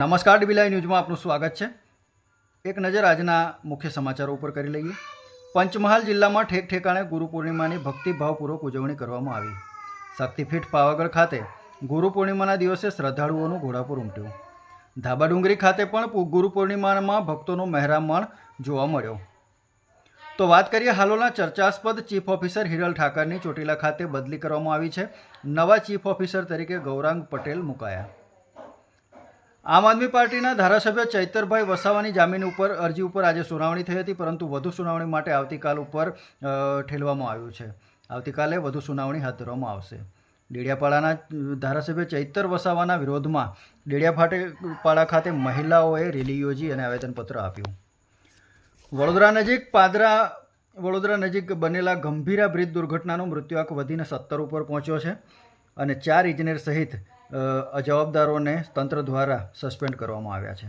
નમસ્કાર ડીબીલાઈ ન્યૂઝમાં આપનું સ્વાગત છે. એક નજર આજના મુખ્ય સમાચારો ઉપર કરી લઈએ. પંચમહાલ જિલ્લામાં ઠેક ઠેકાણે ગુરુ પૂર્ણિમાની ભક્તિભાવપૂર્વક ઉજવણી કરવામાં આવી. શક્તિપીઠ પાવાગઢ ખાતે ગુરુ પૂર્ણિમાના દિવસે શ્રદ્ધાળુઓનું ઘોડાપુર ઉમટ્યું. ધાબા ડુંગરી ખાતે પણ ગુરુ પૂર્ણિમામાં ભક્તોનો મહેરામણ જોવા મળ્યો. તો વાત કરીએ હાલોના ચર્ચાસ્પદ ચીફ ઓફિસર હિરલ ઠાકરની ચોટીલા ખાતે બદલી કરવામાં આવી છે. નવા ચીફ ઓફિસર તરીકે ગૌરાંગ પટેલ મુકાયા. આમ આદમી પાર્ટીના ધારાસભ્ય ચૈતરભાઈ વસાવાની જામીન ઉપર, અરજી ઉપર આજે સુનાવણી થઈ હતી, પરંતુ વધુ સુનાવણી માટે આવતીકાલ ઉપર ઠેલવામાં આવ્યું છે. આવતીકાલે વધુ સુનાવણી હાથ ધરવામાં આવશે. ડેડિયાપાડાના ધારાસભ્ય ચૈતર વસાવાના વિરોધમાં ડેડિયાપાડા ખાતે મહિલાઓએ રેલી યોજી અને આવેદનપત્ર આપ્યું. વડોદરા નજીક પાદરા, વડોદરા નજીક બનેલા ગંભીરા બ્રિજ દુર્ઘટનાનો મૃત્યુઆંક વધીને સત્તર ઉપર પહોંચ્યો છે અને ચાર ઇજનેર સહિત અ, જવાબદારોને તંત્ર દ્વારા સસ્પેન્ડ કરવામાં આવ્યા છે.